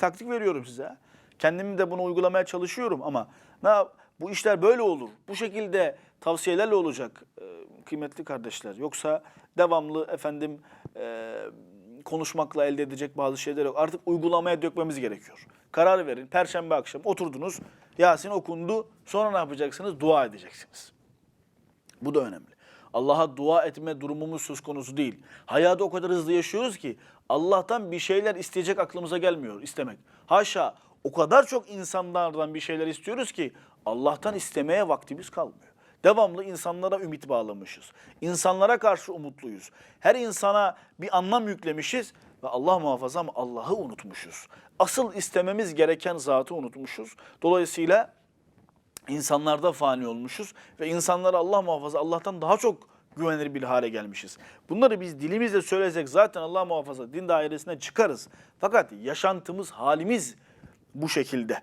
taktik veriyorum size. Kendimi de bunu uygulamaya çalışıyorum ama ne bu işler böyle olur. Bu şekilde tavsiyelerle olacak e, kıymetli kardeşler. Yoksa devamlı efendim e, konuşmakla elde edecek bazı şeyler yok. Artık uygulamaya dökmemiz gerekiyor. Karar verin. Perşembe akşam oturdunuz. Yasin okundu. Sonra ne yapacaksınız? Dua edeceksiniz. Bu da önemli. Allah'a dua etme durumumuz söz konusu değil. Hayatı o kadar hızlı yaşıyoruz ki Allah'tan bir şeyler isteyecek aklımıza gelmiyor istemek. Haşa o kadar çok insanlardan bir şeyler istiyoruz ki Allah'tan istemeye vaktimiz kalmıyor. Devamlı insanlara ümit bağlamışız. İnsanlara karşı umutluyuz. Her insana bir anlam yüklemişiz ve Allah muhafaza Allah'ı unutmuşuz. Asıl istememiz gereken zatı unutmuşuz. Dolayısıyla insanlarda fani olmuşuz ve insanlara Allah muhafaza Allah'tan daha çok güvenir bir hale gelmişiz. Bunları biz dilimizle söylesek zaten Allah muhafaza din dairesine çıkarız. Fakat yaşantımız, halimiz bu şekilde.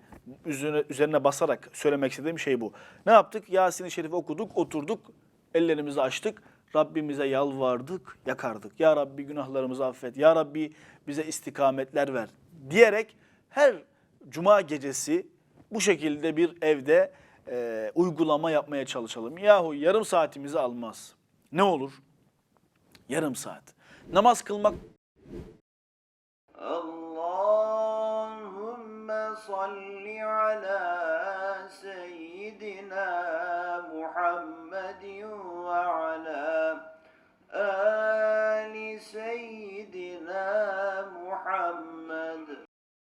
Üzerine, üzerine basarak söylemek istediğim şey bu. Ne yaptık? Yasin-i Şerif okuduk, oturduk, ellerimizi açtık. Rabbimize yalvardık, yakardık. Ya Rabbi günahlarımızı affet. Ya Rabbi bize istikametler ver diyerek her cuma gecesi bu şekilde bir evde e, uygulama yapmaya çalışalım. Yahu yarım saatimizi almaz. Ne olur? Yarım saat. Namaz kılmak... Allahümme salli ala seyyidina Muhammedin ve ala ali seyyidina Muhammed